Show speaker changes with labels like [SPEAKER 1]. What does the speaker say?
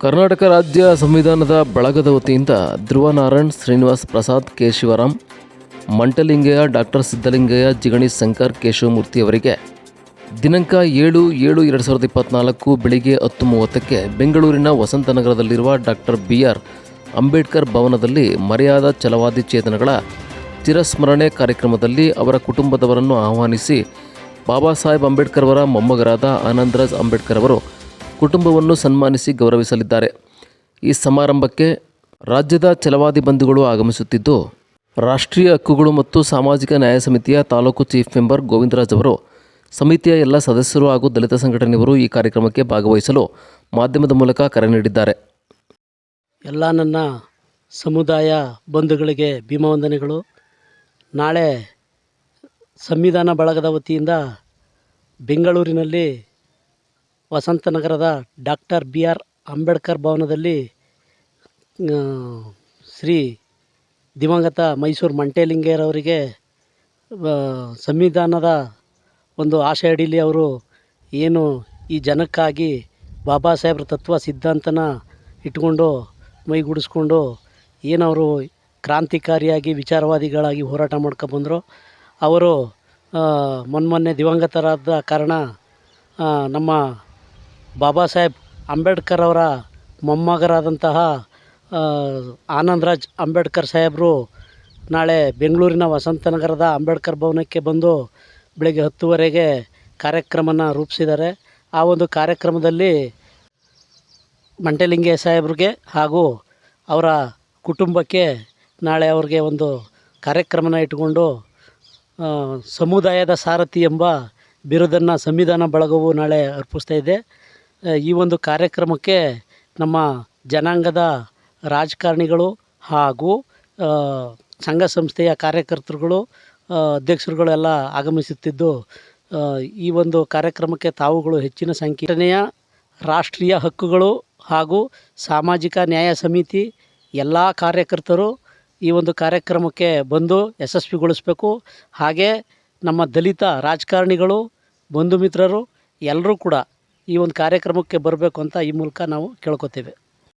[SPEAKER 1] ಕರ್ನಾಟಕ ರಾಜ್ಯ ಸಂವಿಧಾನದ ಬಳಗದ ವತಿಯಿಂದ ಧ್ರುವ ನಾರಾಯಣ್ ಶ್ರೀನಿವಾಸ್ ಪ್ರಸಾದ್ ಕೆ ಶಿವರಾಮ್ ಮಂಟಲಿಂಗಯ್ಯ ಡಾಕ್ಟರ್ ಸಿದ್ದಲಿಂಗಯ್ಯ, ಜಿಗಣಿ ಶಂಕರ್ ಕೇಶವಮೂರ್ತಿ ಅವರಿಗೆ ದಿನಾಂಕ ಏಳು ಏಳು ಎರಡು ಸಾವಿರದ ಇಪ್ಪತ್ತ್ನಾಲ್ಕು ಬೆಳಿಗ್ಗೆ ಹತ್ತು ಮೂವತ್ತಕ್ಕೆ ಬೆಂಗಳೂರಿನ ವಸಂತನಗರದಲ್ಲಿರುವ ಡಾಕ್ಟರ್ ಬಿ ಆರ್ ಅಂಬೇಡ್ಕರ್ ಭವನದಲ್ಲಿ ಮರ್ಯಾದ ಛಲವಾದಿ ಚೇತನಗಳ ಚಿರಸ್ಮರಣೆ ಕಾರ್ಯಕ್ರಮದಲ್ಲಿ ಅವರ ಕುಟುಂಬದವರನ್ನು ಆಹ್ವಾನಿಸಿ ಬಾಬಾ ಸಾಹೇಬ್ ಅಂಬೇಡ್ಕರ್ ಅವರ ಮೊಮ್ಮಗರಾದ ಆನಂದರಾಜ್ ಅಂಬೇಡ್ಕರ್ ಅವರು ಕುಟುಂಬವನ್ನು ಸನ್ಮಾನಿಸಿ ಗೌರವಿಸಲಿದ್ದಾರೆ. ಈ ಸಮಾರಂಭಕ್ಕೆ ರಾಜ್ಯದ ಚಲವಾದಿ ಬಂಧುಗಳು ಆಗಮಿಸುತ್ತಿದ್ದು, ರಾಷ್ಟ್ರೀಯ ಹಕ್ಕುಗಳು ಮತ್ತು ಸಾಮಾಜಿಕ ನ್ಯಾಯ ಸಮಿತಿಯ ತಾಲೂಕು ಚೀಫ್ ಮೆಂಬರ್ ಗೋವಿಂದರಾಜ್ ಅವರು, ಸಮಿತಿಯ ಎಲ್ಲ ಸದಸ್ಯರು ಹಾಗೂ ದಲಿತ ಸಂಘಟನೆಯವರು ಈ ಕಾರ್ಯಕ್ರಮಕ್ಕೆ ಭಾಗವಹಿಸಲು ಮಾಧ್ಯಮದ ಮೂಲಕ ಕರೆ ನೀಡಿದ್ದಾರೆ.
[SPEAKER 2] ಎಲ್ಲ ನನ್ನ ಸಮುದಾಯ ಬಂಧುಗಳಿಗೆ ಭೀಮವಂದನೆಗಳು ನಾಳೆ ಸಂವಿಧಾನ ಬಳಗದ ವತಿಯಿಂದ ಬೆಂಗಳೂರಿನಲ್ಲಿ ವಸಂತನಗರದ ಡಾಕ್ಟರ್ ಬಿ ಆರ್ ಅಂಬೇಡ್ಕರ್ ಭವನದಲ್ಲಿ ಶ್ರೀ ದಿವಂಗತ ಮೈಸೂರು ಮಂಟೇಲಿಂಗೇರವರಿಗೆ ಸಂವಿಧಾನದ ಒಂದು ಆಶೆ ಅಡಿಯಲ್ಲಿ ಅವರು ಏನು ಈ ಜನಕ್ಕಾಗಿ ಬಾಬಾ ಸಾಹೇಬ್ರ ತತ್ವ ಸಿದ್ಧಾಂತನ ಇಟ್ಕೊಂಡು ಮೈಗೂಡಿಸ್ಕೊಂಡು ಏನವರು ಕ್ರಾಂತಿಕಾರಿಯಾಗಿ, ವಿಚಾರವಾದಿಗಳಾಗಿ ಹೋರಾಟ ಮಾಡ್ಕೊಬಂದರು ಅವರು ಮೊನ್ನೆ ದಿವಂಗತರಾದ ಕಾರಣ ನಮ್ಮ ಬಾಬಾ ಸಾಹೇಬ್ ಅಂಬೇಡ್ಕರ್ ಅವರ ಮೊಮ್ಮಗರಾದಂತಹ ಆನಂದರಾಜ್ ಅಂಬೇಡ್ಕರ್ ಸಾಹೇಬರು ನಾಳೆ ಬೆಂಗಳೂರಿನ ವಸಂತನಗರದ ಅಂಬೇಡ್ಕರ್ ಭವನಕ್ಕೆ ಬಂದು ಬೆಳಗ್ಗೆ ಹತ್ತುವರೆಗೆ ಕಾರ್ಯಕ್ರಮನ ರೂಪಿಸಿದ್ದಾರೆ. ಆ ಒಂದು ಕಾರ್ಯಕ್ರಮದಲ್ಲಿ ಮಂಟೆಲಿಂಗೇ ಸಾಹೇಬ್ರಿಗೆ ಹಾಗೂ ಅವರ ಕುಟುಂಬಕ್ಕೆ ನಾಳೆ ಅವ್ರಿಗೆ ಒಂದು ಕಾರ್ಯಕ್ರಮನ ಇಟ್ಟುಕೊಂಡು ಸಮುದಾಯದ ಸಾರಥಿ ಎಂಬ ಬಿರುದನ್ನು ಸಂವಿಧಾನ ಬಳಗವು ನಾಳೆ ಅರ್ಪಿಸ್ತಾ ಈ ಒಂದು ಕಾರ್ಯಕ್ರಮಕ್ಕೆ ನಮ್ಮ ಜನಾಂಗದ ರಾಜಕಾರಣಿಗಳು ಹಾಗೂ ಸಂಘ ಸಂಸ್ಥೆಯ ಕಾರ್ಯಕರ್ತರುಗಳು ಅಧ್ಯಕ್ಷರುಗಳೆಲ್ಲ ಆಗಮಿಸುತ್ತಿದ್ದು ಈ ಒಂದು ಕಾರ್ಯಕ್ರಮಕ್ಕೆ ತಾವುಗಳು ಹೆಚ್ಚಿನ ಸಂಖ್ಯೆಯ ರಾಷ್ಟ್ರೀಯ ಹಕ್ಕುಗಳು ಹಾಗೂ ಸಾಮಾಜಿಕ ನ್ಯಾಯ ಸಮಿತಿ, ಎಲ್ಲ ಕಾರ್ಯಕರ್ತರು ಈ ಒಂದು ಕಾರ್ಯಕ್ರಮಕ್ಕೆ ಬಂದು ಯಶಸ್ವಿಗೊಳಿಸಬೇಕು. ಹಾಗೆ ನಮ್ಮ ದಲಿತ ರಾಜಕಾರಣಿಗಳು, ಬಂಧು ಮಿತ್ರರು, ಎಲ್ಲರೂ ಕೂಡ ಈ ಒಂದು ಕಾರ್ಯಕ್ರಮಕ್ಕೆ ಬರಬೇಕು ಅಂತ ಈ ಮೂಲಕ ನಾವು ಕೇಳ್ಕೊತೇವೆ.